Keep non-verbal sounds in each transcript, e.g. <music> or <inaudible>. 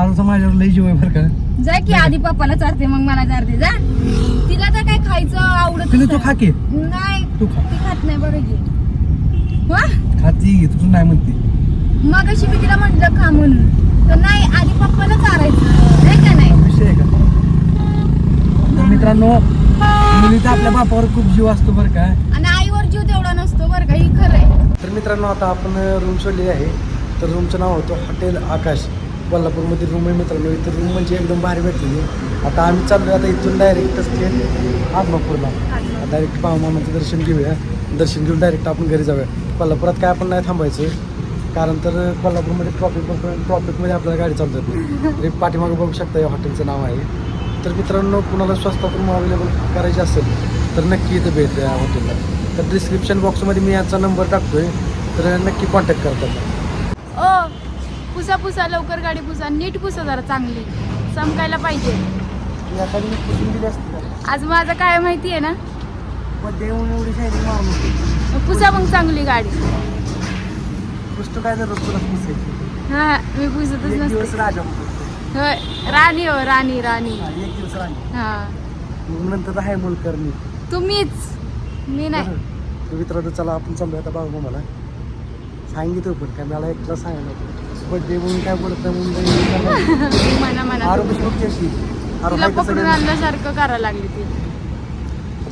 आरोचा माझ्यावर लई जीव आहे बरं का. जा की आधी पप्पाला चारते मग मला चारते जा. तिला तर काय खायचं आवडत तिला तू खा की. नाही तू खा. ती खात नाही बरं की. वा खाती घे तू नाही म्हणते. मग अशी मी तिला म्हटलं खा म्हणून. तर नाही आधी पप्पाला चारायचं. नाही का नाही? विषय आहे का? तर मित्रांनो मुलीचा आपल्या बापावर खूप जीव असतो बरं का. आणि आईवर जीव तेवढा नसतो बरं का ही खरं आहे. तर मित्रांनो आता आपण रूम शोधलेली आहे. तर रूमचं नाव होतं हॉटेल आकाश. कोल्हापूरमध्ये रूम आहे मित्रांनो. इथं रूम म्हणजे एकदम भारी भेटली आता आम्ही चाललो आता इथून डायरेक्टच थेट आदमापूरला. डायरेक्ट पाहुमामाचं दर्शन घेऊया. दर्शन घेऊन डायरेक्ट आपण घरी जाऊया. कोल्हापुरात काय आपण नाही थांबायचं. कारण तर कोल्हापूरमध्ये ट्रॉफिक ट्रॉफिकमध्ये आपल्याला गाडी चालतात जाते तरी पाठीमागं बघू शकता या हॉटेलचं नाव आहे. तर मित्रांनो कुणाला स्वस्तात रूम अवेलेबल करायची असेल तर नक्की इथं भेट द्या या हॉटेलला. तर डिस्क्रिप्शन बॉक्समध्ये मी याचा नंबर टाकतोय. तर नक्की कॉन्टॅक्ट करतात. पुसा पुसा लवकर गाडी पुसा नीट पुसा जरा चांगली. चमकायला पाहिजे. आज माझं काय माहिती आहे ना पुसा मग चांगली गाडी. काय हा मी पुसतच नसते. होय राणी हो राणी राणी. हा, एक दिवस राणी. हा. नंतर आहे मुलकरणी. तुम्हीच. मी नाही. तर मित्रांनो चला आपण चाललो आता बाबा मला सांगितलं पण काय मला एकला सांगायला बर्थडे म्हणून काय बोलत नाही म्हणून मना मना आरोग्य बघते अशी तिला पकडून? आणल्यासारखं करायला लागली ती.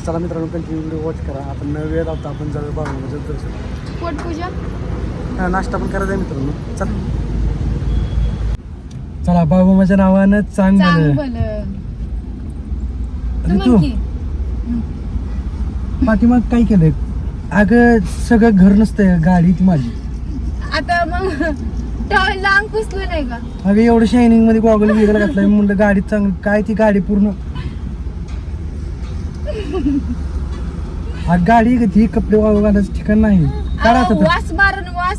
चला मित्रांनो कंटिन्यू व्हिडिओ वॉच करा. आपण न वेळ लावता आपण जाऊया बाबा म्हणजे दर्शन पोटपूजा? हा नाश्ता पण करायचा आहे मित्रांनो. चल. चला बाबा माझ्या नावानं चांग चांग भलं तू. पाठीमाग काय केलंय? अगं सगळं घर नसतंय गाडी ती माझी. आता मग टॉवेल लांब पुसलं नाही का? अगं एवढं शायनिंगमध्ये गॉगल बिगल घातलाय मी म्हणलं गाडीत चांगली काय ती गाडी पूर्ण? अगं गाडी आहे का ती? कपडे वाळू घालायचं ठिकाण नाही. काढा अहो, वास मारून वास.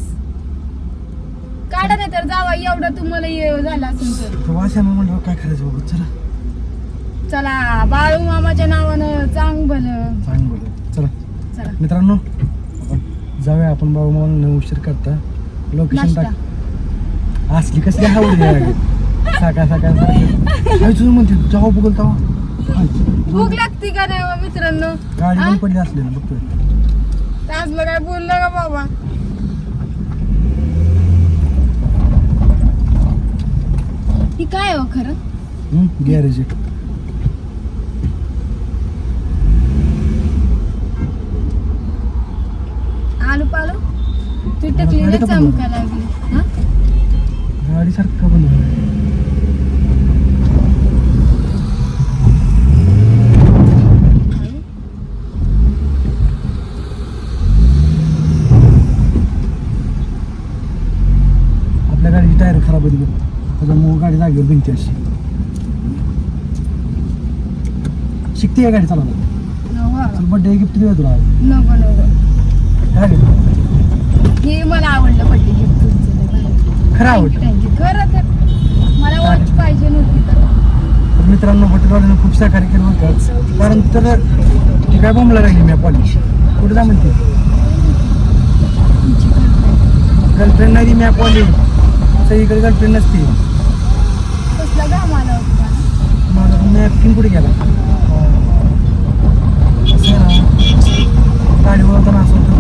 काढा नाही तर जावा एवढं तुम्हाला हे झालं असेल तर. म्हणलं काय करायचं बघू चला. चला बाळू मामाच्या नावानं चांग भलं. चांग बोल चला. चला. मित्रांनो आपण जाऊया आपण बाबा न उशीर करता. लोकेशन नाश्ता. टाक असली कसली आवडली लागेल सकाळ सकाळ सकाळ. तुझं म्हणते जाऊ बघल तेव्हा. भूक लागती का नाही हो मित्रांनो? गाडी? पण पडली असली ना बघतोय. तासलं काय बोललं का बाबा? ही काय हो खरं? गॅरेज आलू पालू? तू टकली गाडी का बंद चमका लागली. हा? गाडी सारखं बंद झालं. आपल्या गाडीची टायर खराब होती. त्याच्यामुळे गाडी लागेल भिंती अशी. शिकते या गाडी चालवणार नको चल बड्डे गिफ्ट देऊ तुला. काय रे? हे मला आवडलं बड्डे गिफ्ट तुमचं खरं आवडलं. थँक्यू खरं तर मला वॉच पाहिजे नव्हती तर. तर मित्रांनो हॉटेलवाल्यानं खूप सहकार्य केलं होतं. कारण तर ती काय बोंबला राहिली मी पॉलिश कुठे जा म्हणते? गर्लफ्रेंड नाही मॅप वाली सगळीकडे गर्लफ्रेंड नसते. कसला घाम आला होता? माझा नॅपकिन कुठे गेला असं ना गाडी वळवताना असं होतं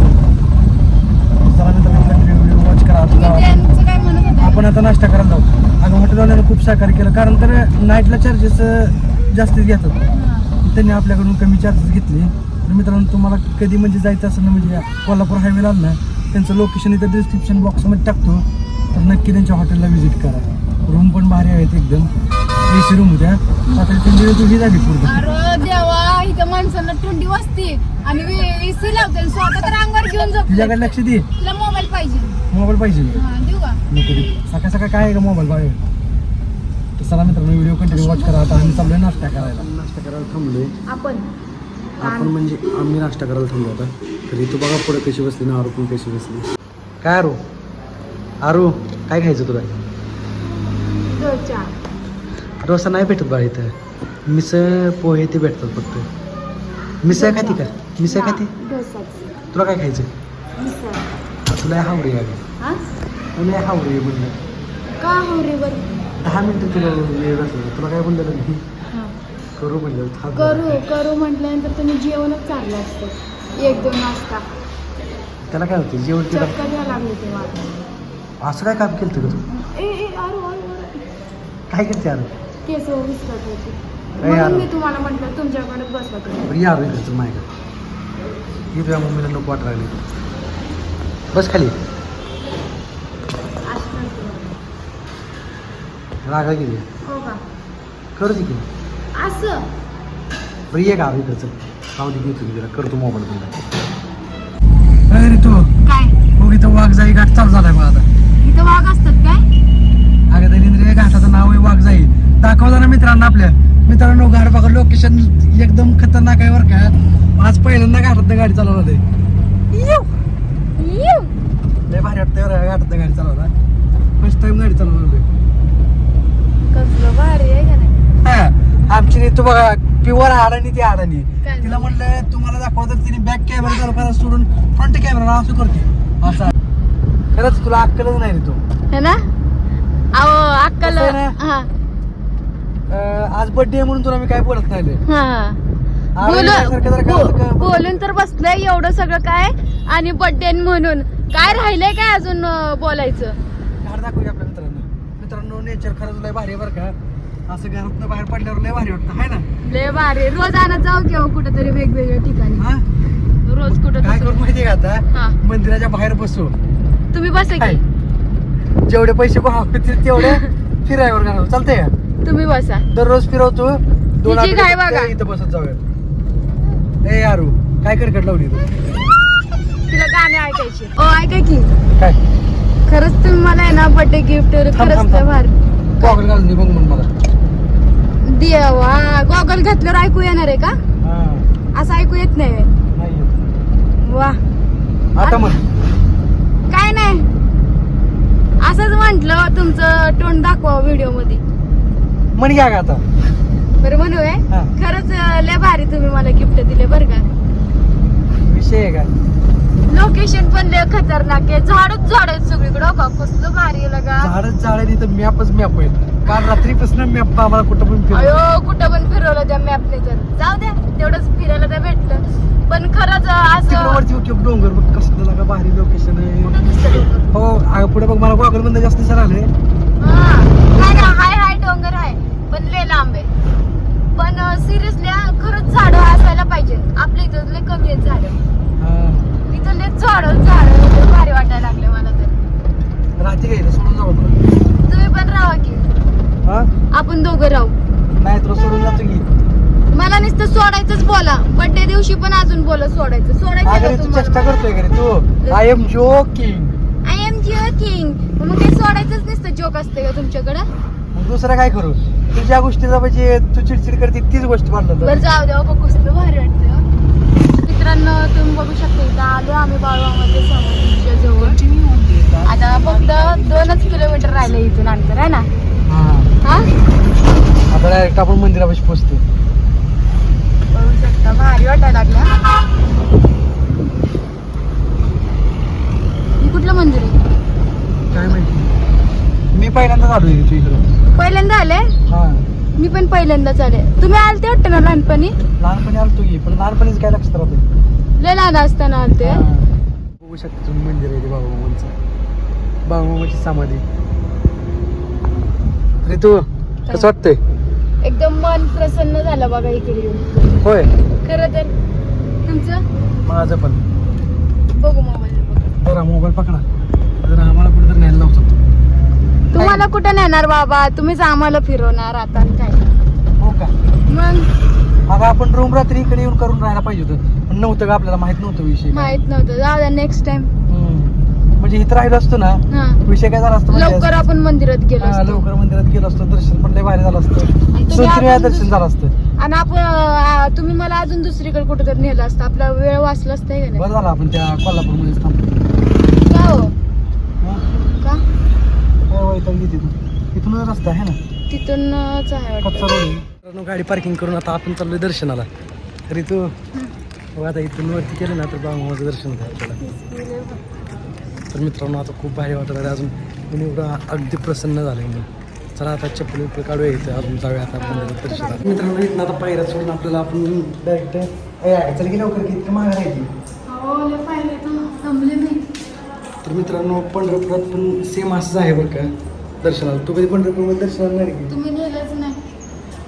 चला मित्रांनो कंटिन्यू व्हिडिओ वॉच करा मी आता त्यांचं काय म्हणत होते आपण आता नाश्ता करायला जाऊ. अगं हॉटेलवाल्यानं खूप सहकार्य केलं. कारण तर नाईटला चार्जेस जास्तीच घेतात. त्यांनी आपल्याकडून कमी चार्जेस घेतले. तर मित्रांनो तुम्हाला कधी म्हणजे जायचं असेल ना म्हणजे कोल्हापूर हायवेला आलं ना त्यांचं लोकेशन इथं डिस्क्रिप्शन बॉक्समध्ये टाकतो. तर नक्की त्यांच्या हॉटेलला व्हिजिट करा. रूम पण भारी आहेत एकदम. ए सी रूम होत्या. आता थंडी तुझी झाली पूर्ण. देवा इथं माणसांना थंडी वाजते. आणि एसी लावते आणि स्वतः तर अंगावर घेऊन झोपते तुझ्याकडे लक्ष दे. तुला मोबाईल पाहिजे. मोबाईल पाहिजे. देऊ का नको दे सकाळ सकाळ काय आहे का मोबाईल बाहेर? तर चला मित्रांनो व्हिडिओ कंटिन्यू वॉच करा. आता आम्ही चाललोय नाश्ता करायला. नाश्ता करायला थांबलोय. आपण. आपण म्हणजे आम्ही नाश्ता करायला थांबलो होता तर इथं बघा पुढे कशी बसली ना आरू पण कशी बसली. काय आरू? आरू काय खायचं तुला? डोसा. नाही भेटत बा इथं. मिसळ पोहे ते भेटतात फक्त. मिसळ खाती का? मिसळ खाती? तुला काय खायचं? तुला हावरे आहे. तुला हावरे म्हणलं का हो रे बर? दहा मिनिटं तुला वेळ असतो तुला काय म्हणलं मी करू म्हणलं थांब करू करू म्हटल्यानंतर तुम्ही जेवणच चाललं असतं. एक दोन वाजता. त्याला काय होतं? जेवण केलं? चक्कर यायला लागले ते मला असं काय काम केलं का तू? ए ए अरे अरे अरे काय करते यार केस विसरत होती. म्हणून अरे. मी तुम्हाला म्हटलं तुमच्याकडे बसला तुम्ही बरं या इकडचं माझ्याकडे. ही तुझ्या मम्मीला नको वाट राहिली. बस खाली असं नसतं. रागा गेली हो का? कर दे की. असं? बरं ये का इकडचं दे घेतो मी जरा. करतो मोबाईल बंद अरे तू? काय? हो इथं वाघजाई घाट चालू झालाय मग आता. इथं वाघ असतात काय? अगं दैनंदिन घाटाचं नाव आहे वाघजाई. दाखवलं ना मित्रांना आपल्या. मित्रांनो घाट बघा लोकेशन एकदम खतरनाक आहे बरं का. आज पहिल्यांदा घाटात गाडी चालवणार आहे. लय भारी वाटतं बरं का घाटात गाडी चालवणार फर्स्ट टाइम गाडी चालवणार कसलं भारी आहे का नाही आमची नीतू बघा प्युअर अडाणी ती काय? तिला म्हणलं तुम्हाला दाखवा तर तिने बॅक कॅमेरा चालू सोडून फ्रंट कॅमेरा असं करते. असं. खरंच तुला अक्कलच नाही रे तू. है ना? अहो अक्कल कसं आहे ना? हा. अं, आज बर्थडे म्हणून तुला मी काय बोलत नाही. हा. जरा बोलून काय- बो- बोलून तर बसलंय एवढं सगळं काय? आणि बर्थडे म्हणून. काय राहिलंय काय अजून अं, बोलायचं? झाड दाखवू की आपल्या मित्रांनो. मित्रांनो नेचर खरंच लय भारी आहे बरं का. असं घरातनं बाहेर पडल्यावर लय भारी वाटतं हाय ना? लय भारी. रोज आणत जाऊ किंवा कुठेतरी वेगवेगळ्या ठिकाणी. हा? रोज कुठं काय करू तसं. माहिती का आता? हा. मंदिराच्या बाहेर बसू. तुम्ही बसा? की. जेवढे पैसे होतील तेवढे फिरायवर घालू चालतंय का? तुम्ही बसा. दररोज फिरवतो दोन काय बघा? इथं बसत जाऊया. ए यारू काय कडकड लावली तू? तिला गाणे ऐकायचे. ओ ऐका की. काय? खरंच तुम्ही मला आहे ना बर्थडे गिफ्ट थांब, खरंच थांब. भारी. गॉगल घालून दे बघ म्हणून मला. देवा गॉगल घातल्यावर ऐकू येणार आहे का? हा. असं ऐकू येत नाही. वा. आता काय नाही. असंच म्हंटल तुमचं तोंड दाखवा व्हिडिओमध्ये म्हण घ्या का आता. बरं म्हणू आहे. खरंच लय भारी तुम्ही मला गिफ्ट दिले बरं का. विषय आहे का? लोकेशन पण लय खतरनाक आहे. झाडच झाड आहेत सगळीकडे. हो का? कसलं भारी आहे लगा. झाडच झाड आहे तर मॅपच मॅप आहे काल रात्रीपासून मॅप आम्हाला कुठं पण फिरवलं. अयो कुठं पण फिरवलं त्या मॅपने तर. जाऊ द्या तेवढंच फिरायला तर भेटलं. पण खरंच तिकडं असं वरती डोंगर बघ लागा भारी लोकेशन आहे. कुठं दिसतं डोंगर? हो अगं पुढे बघ मला गॉगलमध्ये जास्त दिसायला आले हा. नाही हाय हाय डोंगर आहे. पण लय लांब आहे. पण सिरियसली खरंच झाड असायला पाहिजे. आपल्या इथं लय कमी आहेत झाड. इथं लय झाड झाड भारी वाटायला लागले मला तर राहते काय इथं? सोडून जाऊ तुला तुम्ही पण राहा की हा आपण दोघं राहू. नाही तुला सोडून जातो की. मला नुसतं सोडायचंच बोला. बर्थडे दिवशी पण अजून बोला सोडायचं. सोडायचं अगं का तू तुम्हाला? चेष्टा करतोय का रे तू? I am joking I am joking मग ते सोडायचंच नसतं जोक असते का तुमच्याकडं. मग दुसरं काय करू? तू ज्या गोष्टीचा म्हणजे तू चिडचिड करते तीच गोष्ट बरं बदलत जाऊ द्या बघ कसलं भारी वाटतं. मित्रांनो तुम्ही बघू शकता इथं आलो आम्ही बाळवामध्ये जवळ आता फक्त दोनच किलोमीटर राहिले इथून अंतर आहे ना हा हा आता डायरेक्ट आपण मंदिरापाशी पोहोचतो बघू शकता भारी वाटायला लागलं. हे कुठलं मंदिर आहे? काय माहिती. मी पहिल्यांदाच आलो इकडं. पहिल्यांदा आले हा. मी पण पहिल्यांदाच आले. तुम्ही आलते वाटतं ना लहानपणी? लहानपणी आलतो की पण लहानपणीच काय लक्षात राहते लय लहान असताना आलते. बघू शकता तुम्ही मंदिर आहे ते बाबा मामांचं. बाबा मामाची समाधी. अरे तू कसं वाटतंय? एकदम मन प्रसन्न झालं बघा इकडे येऊन. होय. खरं तर तुमचं? माझं पण. बघू मोबाईल जरा मोबाईल पकडा. जरा आम्हाला कुठे तर न्यायला लावू शकतो तुम्हाला कुठं नेणार बाबा? तुम्हीच आम्हाला फिरवणार आता आणि काय? हो का? मग? अगं आपण रूम रात्री इकडे येऊन करून राहायला पाहिजे होतं. पण नव्हतं का आपल्याला माहीत नव्हतं विषय. माहीत नव्हतं. जाऊ द्या नेक्स्ट टाइम. म्हणजे इथं राहिलो असतो ना हा. विषय काय झाला असतो माहिती लवकर आहे? आपण मंदिरात गेलो हा, असतो. लवकर मंदिरात गेलो असतो दर्शन पण लय भारी झालं असतं. तुम्ही वेळा आपण दर्शन दुस- झालं असतं. आणि आपण तुम्ही मला अजून दुसरीकडे कुठं तरी नेलं असतं. आपला वेळ वाचला असता का नाही? बरं झालं आपण त्या कोल्हापूरमध्येच थांबलो का हो? हा? का? येते तू इथूनच रस्ता आहे ना? तिथूनच आहे कच्चा वाटतं. रोड आहे. गाडी पार्किंग करून आता आपण चाललोय दर्शनाला. तरी तू बघ आता इथून वरती केलं ना तर बाबाचं दर्शन आपल्याला तर मित्रांनो आता खूप भारी वाटत आहे. अजून मी एवढं अगदी प्रसन्न झालं मी. चला आता चप्पल विप्पल काढूया इथं. अजून जाऊया आता दर्शनात मित्रांनो इथं आता पायऱ्या सोडून आपल्याला आपण डायरेक्ट चल की लवकर की इतकं मागं राहायची तर मित्रांनो पंढरपुरात पण सेम असंच आहे बरं का दर्शनाला. तू कधी पंढरपूरमध्ये दर्शनाला नाही? तुम्ही नाही.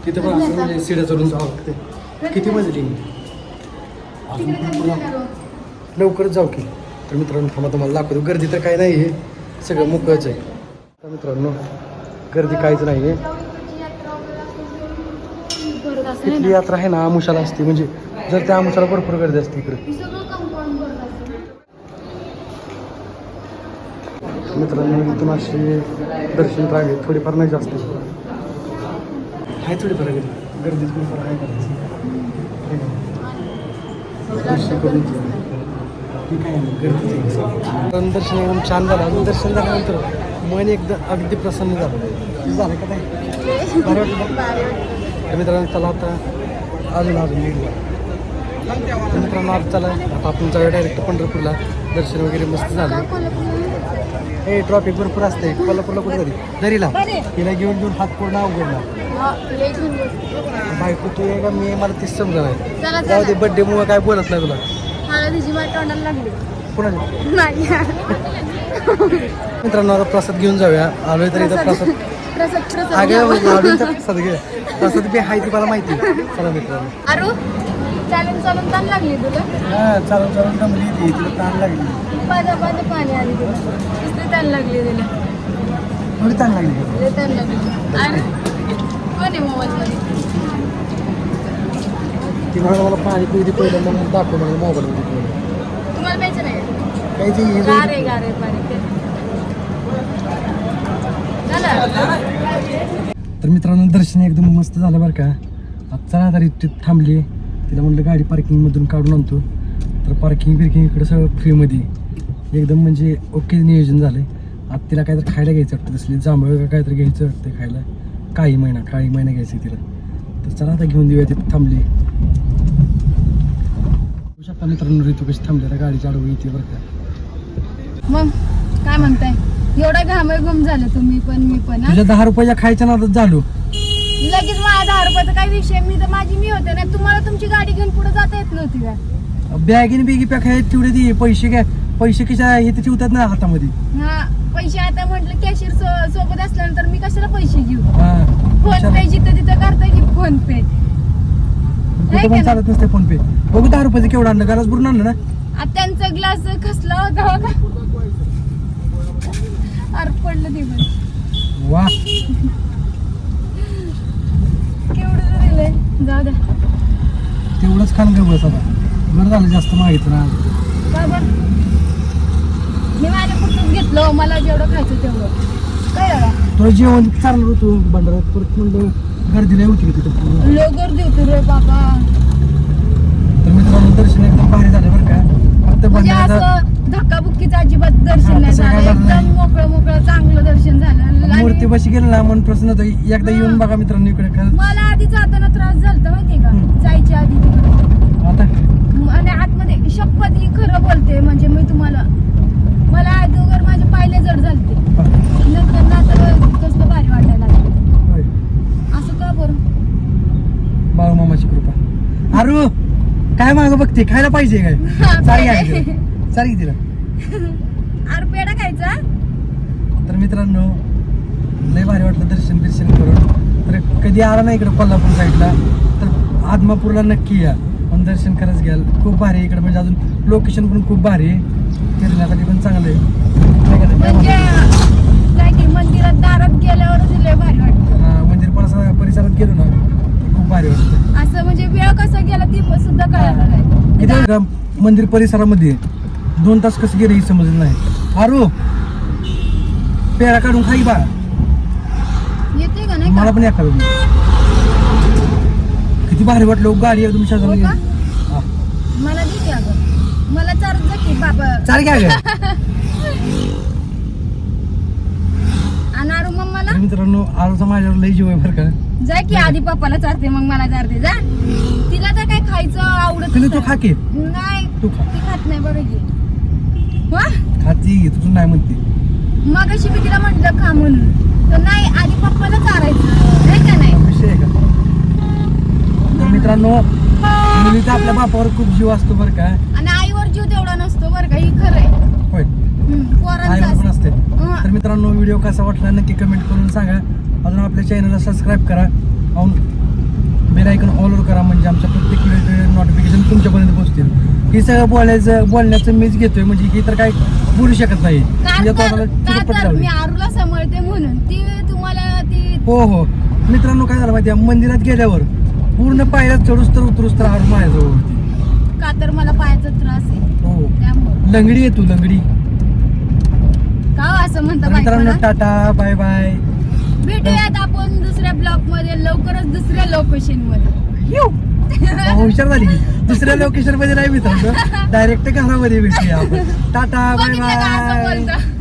तिथं पण असं म्हणजे सिड्या चढून जावं लागते किती मजली लवकरच जाऊ की. तर मित्रांनो थांबा तुम्हाला दाखवतो. गर्दी तर काय नाही आहे सगळं मोकळंच आहे. तर मित्रांनो गर्दी काहीच नाही आहे तिथली यात्रा आहे ना आमुषाला असते. म्हणजे जर त्या आमुषाला भरपूर गर्दी असते इकडे. मित्रांनो इथून अशी दर्शन रांगे थोडीफार नाही जास्त. आहे थोडीफार गर्दी. गर्दी थोडीफार आहे दर्शन एकदम छान झालं. अजून दर्शन झाल्यानंतर मन एकदम अगदी प्रसन्न झालं. झालं का नाही बरं वाटलं तर मित्रांनो चला आता अजून अजून नीट तर मित्रांनो आज चला. आता आपण जाऊया डायरेक्ट पंढरपूरला. दर्शन वगैरे मस्त झालं. हे ट्रॉफिक भरपूर असते कोल्हापूरला कुठे तरी? दरीला. तिला घेऊन घेऊन हात पूर्ण अवघडला बायको तू आहे का? मी मला तीच समजा जाऊ दे बड्डे मुळे काय बोलत नाही तुला. मला तिची वाट तोंडाला लागली. कुणाच्या नाही. मित्रांनो आता प्रसाद घेऊन जाऊया. आलोय तर इथं प्रसाद. प्रसाद. प्रसाद अगं लाडूंचा प्रसाद घे. प्रसाद बी आहे ती मला माहिती. चला मित्रांनो. अरू चालून चालून ताण लागली तुला? हा चालून चालून ती. तिला ताण लागली. माझ्या माझं पाणी आली तुला. नुसती ताण लागली तिला. थोडी ताण लागली? लय ताण लागली. अरे कोण आहे मोबाईल मध्ये ती म्हणाला मला पाणी पिऊ दे पहिलं मग दाखव मला मोबाईल तुम्हाला प्यायचं नाही? का? काही गारे गारे पाणी तर मित्रांनो दर्शन एकदम मस्त झालं बरं का. आता चला तर इथे थांबली. तिला म्हटलं गाडी पार्किंगमधून काढून आणतो. तर पार्किंग बिर्किंग इकडं सगळं फ्रीमध्ये एकदम म्हणजे ओके नियोजन झालं आता तिला काहीतरी खायला घ्यायचं वाटतं. तसली जांभळ का काहीतरी घ्यायचं वाटतं खायला. काही महिना काळी महिना घ्यायचं तिला. तर चला आता घेऊन देऊया तिथे थांबली. शकता मित्रांनो ऋतू कशी थांबली आता गाडीची आडवं येते बरं का. मग काय म्हणताय? एवढा घाम गुम झालं तुम्ही पण मी पण हा? तुझ्या दहा रुपयाच्या खायच्या नादात झालो. लगेच माझ्या दहा रुपयाचा काय विषय? मी तर माझी मी होते ना. तुम्हाला तुमची गाडी घेऊन पुढे जाता येत नव्हती का? बॅगीने बिगी पॅक आहे तेवढे दे. पैसे घ्या. पैसे कशा हे तर ठेवतात ना हातामध्ये. हा पैसे आता म्हटलं कॅशियर सोबत असल्यानंतर मी कशाला पैसे घेऊ? हा. फोन? पे जिथं तिथं करता की फोन पे कुठं पण चालत नसते फोन पे. बघू दहा रुपयाचं केवढं आणलं. गरज भरून आणलं ना? आता त्यांचा ग्लास खसला होता बघा. अरे पडलं ते पण. वा. केवढं दिलंय. जाऊ द्या. तेवढंच खान ग बस आता. बरं झालं जास्त मागितलं ना मी माझ्या पुरतच घेतलं मला जेवढं खायचं तेवढं. काय तुला जेवण चाललं होतं भंडारात. परत म्हणलं गर्दी नाही होती तिथं पूर्ण? लोगर देतो रे बाबा. तर मित्रांनो दर्शन एकदम भारी झालं बरं का. फक्त म्हणजे भंडाऱ्याचा असं धक्काबुक्कीचं अजिबात दर्शन नाही तसं काय झालं. झालं नाही. एकदम मोकळं मोकळं चांगलं दर्शन झालं. आणि मूर्ती बशी गेलं ना मन प्रसन्न होतं. एकदा येऊन बघा मित्रांनो इकडे खरंच. मला आधी जाताना त्रास झालता माहितीये का? हम्म. जायच्या आधी तिकडे. आता? आणि आतमध्ये शपथ ही खरं बोलते. म्हणजे मी तुम्हाला मला अगोदर माझे पायले जड झालते नंतर ना आता कसलं भारी वाटायला लागलं होय. असं का बरं बाळू मामाची कृपा अरू काय मागं बघते? खायला पाहिजे काय? <laughs> तिला. चाल घे तिला. अरे पेढा खायचा? तर मित्रांनो लय भारी वाटलं दर्शन बिर्शन करून. तर कधी आला नाही इकडे कोल्हापूर साईडला तर आदमापूरला नक्की या. पण दर्शन खरंच घ्याल. खूप भारी आहे इकडे. म्हणजे अजून लोकेशन पण खूप भारी आहे. फिरण्यासाठी पण चांगलं आहे. म्हणजे मंदिरात दारात गेल्यावरच लय भारी वाटतं. मंदिर परिसरात परिसरात गेलो ना भारी वाटतं असं म्हणजे वेळ कसा गेला ती सुद्धा कळायला किती नाही मंदिर परिसरामध्ये दोन तास कसं गेले हे समजलं नाही. आरू पेढा काढून खाई बा येते का नाही मला का पण एका किती भारी वाटलं गाडी एकदम हो शेजारी का? हा. मला दे की अगं. मला चारच जा की बाबा. चाल घ्या गं. <laughs> आणि अरू मम्माला तर मित्रांनो आरूचा माझ्यावर लई जीव आहे बरं का. जा की आधी पप्पाला चारते मग मला चारते. जा. तिला तर काय खायचं आवडत तुला तू खा की. नाही तू खा. ती खात नाही बघा की. हा? खाती घे तुझं नाही म्हणते. मग अशी मी तिला म्हटलं खा म्हणून. तर नाही आधी पप्पाला चारायचं. नाही का नाही? विषय आहे का? तर मित्रांनो मुलीचा आपल्या बापावर खूप जीव असतो बरं का. आणि आईवर जीव तेवढा नसतो बरं का ही खरं आहे. होय. पोरांचं पण असतं. तर मित्रांनो व्हिडिओ कसा वाटला नक्की कमेंट करून सांगा. अजून आपल्या चॅनलला सबस्क्राईब करा. बेल ऐकून ऑलवर करा म्हणजे आमच्या प्रत्येक व्हिडिओचे नोटिफिकेशन तुमच्यापर्यंत पोहोचतील. हे सगळं बोलायचं बोलण्याचं मीच घेतोय म्हणजे हे तर काय बोलू शकत नाही. का तिच्या तर तोंडाला का चिरपट तर लावली मी आरूला सांभाळते म्हणून. ती तुम्हाला ती हो हो. मित्रांनो काय झालं माहिती मंदिरात गेल्यावर पूर्ण पायऱ्यात चढूस तर उतरूस तर हारून माझ्याजवळ का तर मला पायाचा त्रास आहे. हो. लंगडी आहे तू लंगडी. का हो असं तर मित्रांनो? Tata bye bye. भेटूयात आपण दुसऱ्या ब्लॉकमध्ये लवकरच दुसऱ्या लोकेशनमध्ये अहो, हुशार झाली. दुसऱ्या लोकेशनमध्ये नाही मित्रांनो. <laughs> डायरेक्ट घरामध्ये भेटूया आपण. टाटा बाय बघितलं का असं बाय. बोलतं?